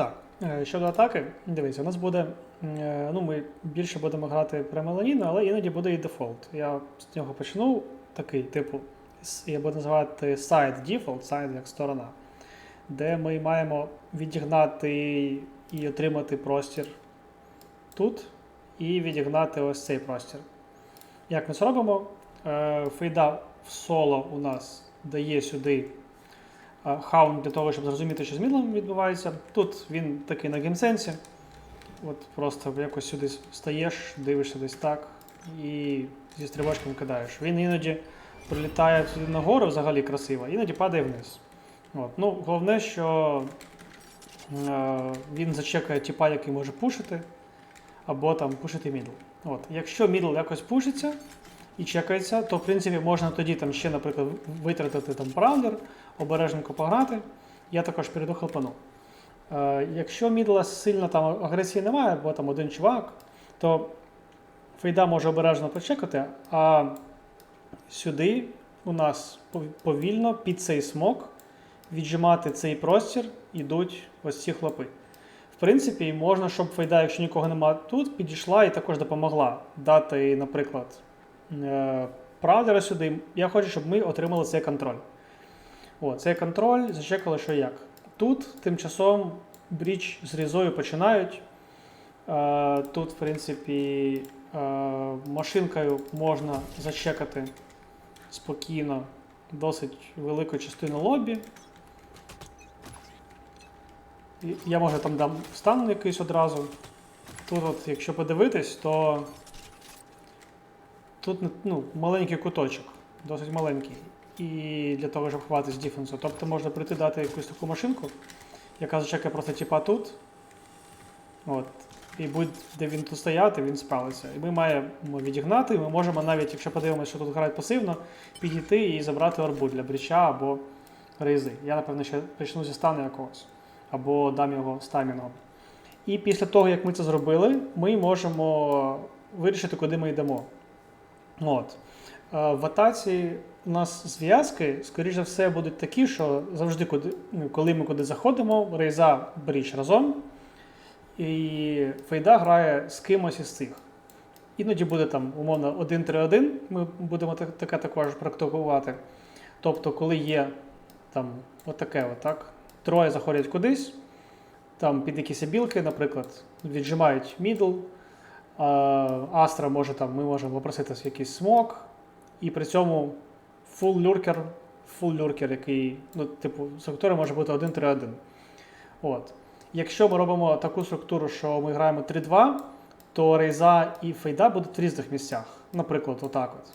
Так, е, щодо атаки, дивіться, у нас буде. е, Ну, ми більше будемо грати премеланіну, але іноді буде і дефолт. Я з нього почну такий, типу, я буду називати side default, side як сторона, де ми маємо відігнати і отримати простір тут, і відігнати ось цей простір. Як ми це робимо? Е, Фейда в соло у нас дає сюди а, хаунт для того, щоб зрозуміти, що з мідлом відбувається. Тут він такий на геймсенсі. От просто якось сюди стаєш, дивишся десь так і зі стрибачком кидаєш. Він іноді прилітає туди нагору взагалі красиво, іноді падає вниз. От. Ну, головне, що е, він зачекає тіпа, який може пушити, або там пушити мідл. От. Якщо мідл якось пушиться і чекається, то в принципі можна тоді там ще, наприклад, витратити там правдер, обережненько пограти. Я також перейду хелпану. Е, якщо мідла сильно там агресії немає, бо там один чувак, то фейда може обережно почекати, а сюди у нас повільно під цей смок віджимати цей простір ідуть ось ці хлопи. В принципі, можна, щоб фейда, якщо нікого немає тут, підійшла і також допомогла дати, наприклад, е, правдера сюди. Я хочу, щоб ми отримали цей контроль. О, цей контроль зачекали, що як. Тут тимчасом бріч з різою починають. Е, Тут, в принципі, е, машинкою можна зачекати спокійно досить велику частину лобі. Я може там дам стан якийсь одразу. Тут, от, якщо подивитись, то тут ну, маленький куточок, досить маленький. І для того, щоб ховатися з діфенсу. Тобто можна прийти дати якусь таку машинку, яка зачекає просто типа тут. От. І будь-де він тут стояти, він справиться. І ми маємо відігнати, ми можемо навіть, якщо подивимося, що тут грають пасивно, підійти і забрати орбу для бріча або рейзи. Я, напевно, ще почну зі стану якогось, або дам його стамінгом. І після того, як ми це зробили, ми можемо вирішити, куди ми йдемо. От. В атаці у нас зв'язки, скоріш за все, будуть такі, що завжди, ну, коли ми куди заходимо, рейза бріч разом, і фейда грає з кимось із цих. Іноді буде там, умовно, 1-3-1, ми будемо таке також практикувати. Тобто, коли є там отаке, отак, троє заходять кудись, там під якісь білки, наприклад, віджимають мідл, Астра може там, ми можемо попросити якийсь смок, і при цьому full люркер, full люркер, який, ну, типу, структура може бути 1-3-1. От. Якщо ми робимо таку структуру, що ми граємо 3-2, то рейза і фейда будуть в різних місцях. Наприклад, отак от.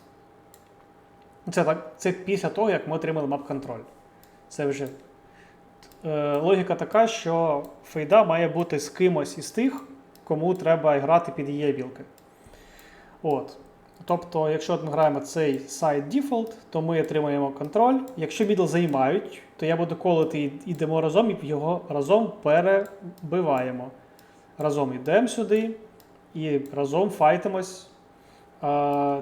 Це, так, це після того, як ми отримали мап-контроль. Це вже е, логіка така, що фейда має бути з кимось із тих, кому треба грати під її білки. От. Тобто, якщо ми граємо цей side default, то ми отримаємо контроль. Якщо мідл займають, то я буду колити йдемо разом і його разом перебиваємо. Разом йдемо сюди і разом файтимось.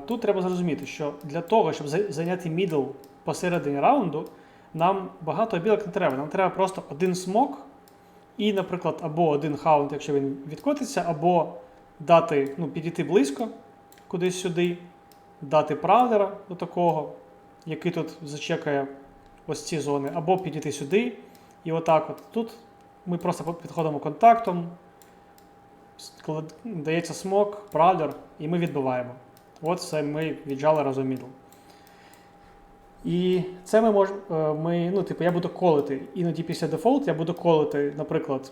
Тут треба зрозуміти, що для того, щоб зайняти мідл посередині раунду, нам багато білок не треба. Нам треба просто один смок і, наприклад, або один хаунт, якщо він відкотиться, або дати, ну, підійти близько кудись сюди, дати правдера до такого, який тут зачекає ось ці зони, або підійти сюди. І отак от. Тут ми просто підходимо контактом, дається смок, правдер, і ми відбиваємо. От все ми віджали разом мідл. І це ми можемо. Ми, ну, типу, я буду колити. Іноді після дефолт я буду колити, наприклад,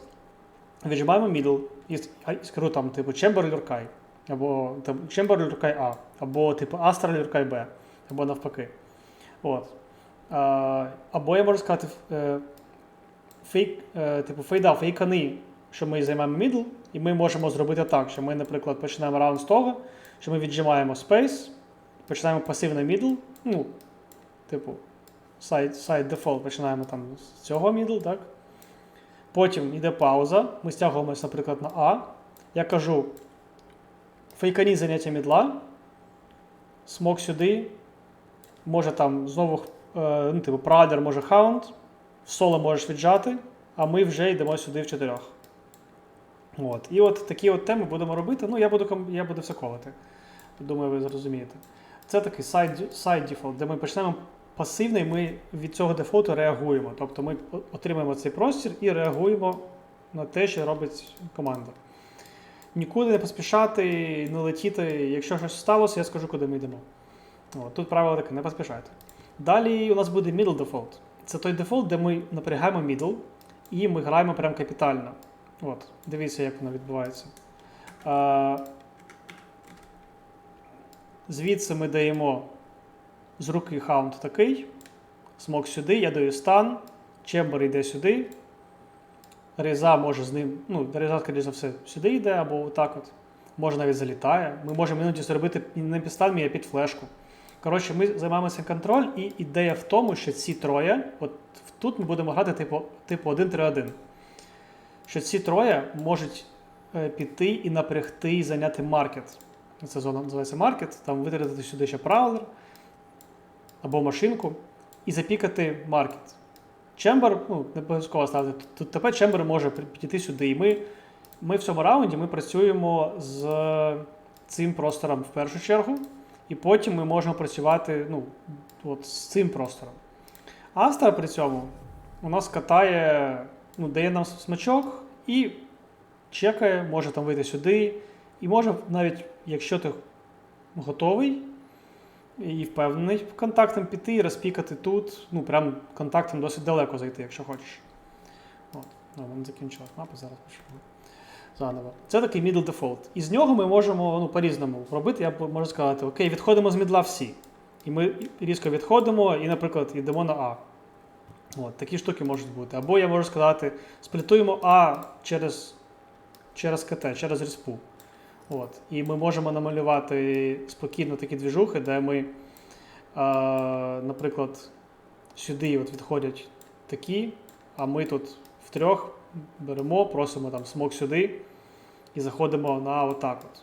віджимаємо мідл і скажу там, типу, Chamber Люркай, або там, Chamber Люркай А, або типу Astra Люркай Б, або навпаки. От. Або я можу сказати, е, фейк, е, типу, фейда, фейкани, що ми займаємо мідл, і ми можемо зробити так, що ми, наприклад, починаємо раунд з того, що ми віджимаємо space, починаємо пасивний мідл, ну, типу, side, side default, починаємо там з цього мідл, так? Потім йде пауза, ми стягуємося, наприклад, на А. Я кажу, фейкані заняття мідла, смок сюди, може там знову, е, ну, типу, прадер, може хаунт, в соло можеш віджати, а ми вже йдемо сюди в чотирьох. От. І от такі от теми будемо робити. Ну, я буду, я буду все колити. Думаю, ви зрозумієте. Це такий side, side default, де ми почнемо пасивний, ми від цього дефолту реагуємо. Тобто ми отримаємо цей простір і реагуємо на те, що робить команда. Нікуди не поспішати, не летіти. Якщо щось сталося, я скажу, куди ми йдемо. От, тут правило таке, не поспішайте. Далі у нас буде middle default. Це той дефолт, де ми напрягаємо middle і ми граємо прям капітально. От, дивіться, як воно відбувається. А, звідси ми даємо з руки хаунт такий. Смок сюди, я даю стан, чембер йде сюди. Різа може з ним, ну, різа, скоріше за все, сюди йде або отак от. Може навіть залітає. Ми можемо іноді зробити не під стан, а під флешку. Коротше, ми займаємося контроль, і ідея в тому, що ці троє, от тут ми будемо грати типу, типу 1-3-1. Що ці троє можуть е, піти і напрягти і зайняти маркет. Ця зона називається маркет, там витратити сюди ще праулер або машинку і запікати маркет. Чембер, ну, не обов'язково ставити. Тут тепер чембер може підійти сюди. І ми, ми в цьому раунді ми працюємо з цим простором в першу чергу, і потім ми можемо працювати ну, от з цим простором. Астра при цьому у нас катає, ну, дає нам смачок і чекає, може там вийти сюди. І може навіть, якщо ти готовий і впевнений контактом піти і розпікати тут, ну прям контактом досить далеко зайти, якщо хочеш. От, ну, не закінчилась мапа, зараз почнемо. Заново. Це такий middle default. І з нього ми можемо ну, по-різному робити. Я можу сказати, окей, відходимо з мідла всі. І ми різко відходимо і, наприклад, йдемо на А. От, такі штуки можуть бути. Або я можу сказати, сплітуємо А через, через КТ, через респу. От. І ми можемо намалювати спокійно такі двіжухи, де ми, а, наприклад, сюди от відходять такі, а ми тут втрьох беремо, просимо там смок сюди і заходимо на отак от.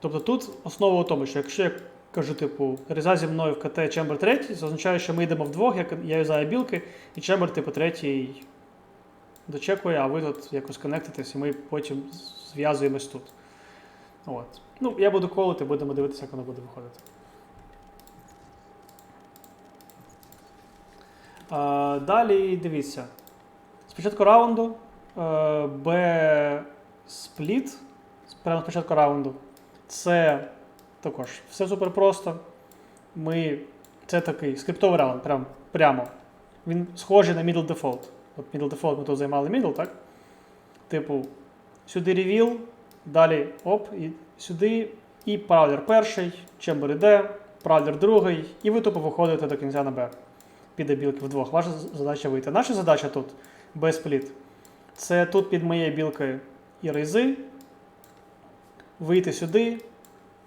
Тобто тут основа у тому, що якщо я кажу, типу, різа зі мною в КТ чембер третій, це означає, що ми йдемо вдвох, я юзаю білки, і чембер, типу, третій дочекує, а ви тут якось конектитесь, і ми потім зв'язуємось тут. От. Ну, я буду колити, будемо дивитися, як воно буде виходити. А, далі дивіться. Спочатку раунду е, спліт. Прямо спочатку раунду. Це також все супер просто. Ми, це такий скриптовий раунд, прям, прямо. Він схожий на middle default. От middle default ми тут займали middle, так? Типу, сюди reveal, далі оп, і сюди, і правлер перший, чембер іде, правлер другий, і ви тупо виходите до кінця на Б. Піде білки вдвох. Ваша задача вийти. Наша задача тут без спліт. Це тут під моєю білкою і рейзи. Вийти сюди,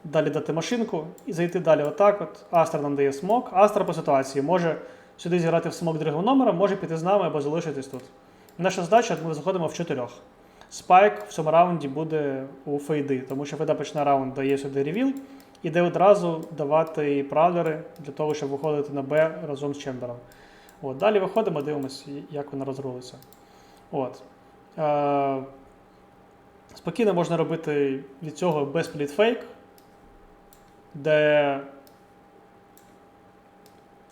далі дати машинку і зайти далі отак. от. Астра нам дає смок. Астра по ситуації може сюди зіграти в смок другого номера, може піти з нами або залишитись тут. Наша задача, ми заходимо в чотирьох. Спайк в цьому раунді буде у фейди, тому що фейда почне раунд, дає сюди ревіл, іде одразу давати правлери для того, щоб виходити на Б разом з чембером. От, далі виходимо, дивимося, як воно розрулиться. От. Е, спокійно можна робити від цього безпліт фейк, де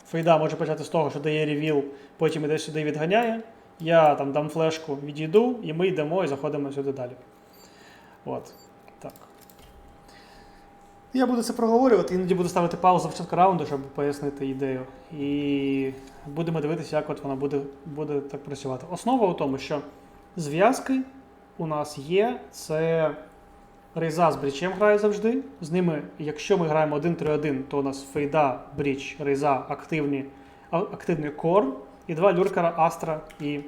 фейда може почати з того, що дає ревіл, потім іде сюди і відганяє. Я там дам флешку, відійду, і ми йдемо і заходимо сюди далі. От. Так. Я буду це проговорювати, іноді буду ставити паузу в початку раунду, щоб пояснити ідею. І будемо дивитися, як от вона буде, буде так працювати. Основа у тому, що зв'язки у нас є, це Рейза з брічем грає завжди. З ними, якщо ми граємо 1-3-1, то у нас фейда, бріч, рейза, активні, активний кор, і два люркера Астра і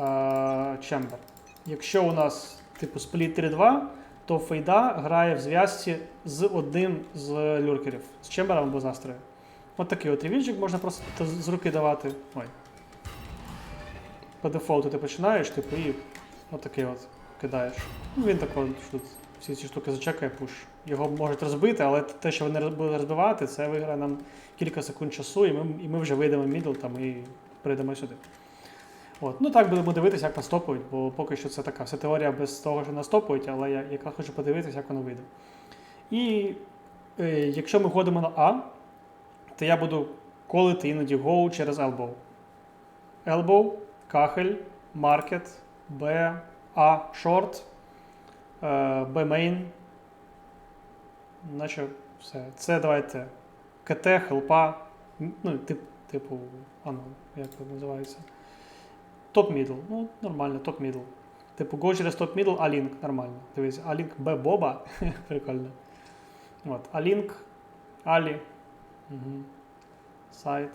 е, Чембер. Якщо у нас типу спліт 3-2, то фейда грає в зв'язці з одним з люркерів, з Чембером або з Астрою. От такий от рівінчик можна просто з руки давати. Ой. По дефолту ти починаєш, типу, і отакий от кидаєш. Ну, він що тут всі ці штуки зачекає пуш. Його можуть розбити, але те, що вони будуть розбивати, це виграє нам кілька секунд часу, і ми, і ми вже вийдемо в мідл там і прийдемо сюди. От. Ну так будемо дивитися, як нас топують, бо поки що це така вся теорія без того, що нас топують, але я якраз хочу подивитися, як воно вийде. І е, якщо ми ходимо на А, то я буду колити іноді Go через elbow. Elbow, кахель, market, B, A, short, е, B main. Наче все. Це давайте КТ, хелпа, ну, тип, типу, а як це називається? Топ-мідл. Ну, нормально, топ-мідл. Типу, go через топ-мідл, А-лінк, нормально. Дивись, Б Боба. Прикольно. От, А-лінк, Алі. Угу. Сайт.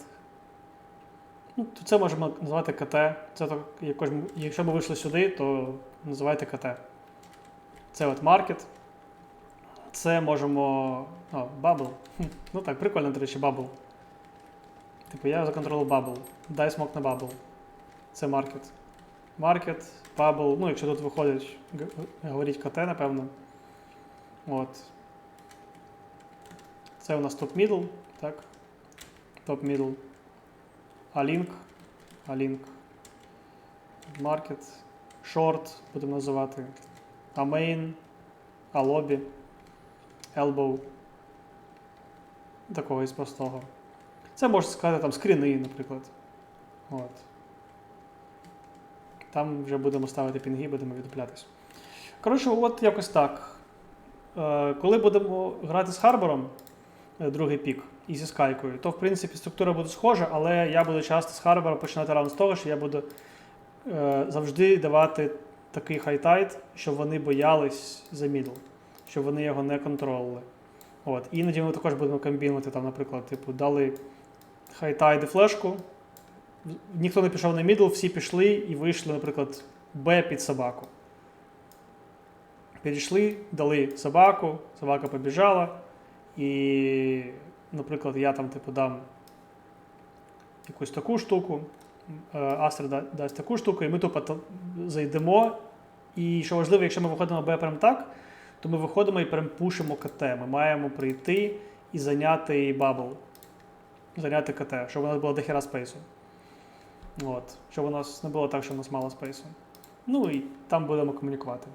Ну, то це можемо називати КТ. Це так, якось, якщо ми вийшли сюди, то називайте КТ. Це от маркет. Це можемо. О, бабл. Ну так, прикольно, до речі, бабл. Типу, я законтролив бабл. Дай смок на бабл. Це маркет. Маркет, бабл. Ну, якщо тут виходить, г- г- КТ, напевно. От. Це у нас топ-мідл, так? Топ-мідл. А-лінк. А-лінк. Маркет. Шорт будемо називати. А-мейн. А-лобі. Elbow. Такого із простого. Це можна сказати там скріни, наприклад. От. Там вже будемо ставити пінги, будемо віддуплятись. Коротше, от якось так. Е, коли будемо грати з Харбором, е, другий пік, і зі скайкою, то в принципі структура буде схожа, але я буду часто з Харбора починати раунд з того, що я буду е, завжди давати такий хайтайт, щоб вони боялись за мідл, щоб вони його не контролили. От. Іноді ми також будемо комбінувати, там, наприклад, типу, дали хайтайди флешку, ніхто не пішов на мідл, всі пішли і вийшли, наприклад, Б під собаку. Підійшли, дали собаку, собака побіжала, і, наприклад, я там типу дам якусь таку штуку, е, Астер да- дасть таку штуку, і ми тупо зайдемо. І що важливо, якщо ми виходимо Б прям так, то ми виходимо і прям пушимо КТ. Ми маємо прийти і зайняти бабл. Зайняти КТ, щоб у нас було дохера спейсу. От. Щоб у нас не було так, що у нас мало спейсу. Ну і там будемо комунікувати.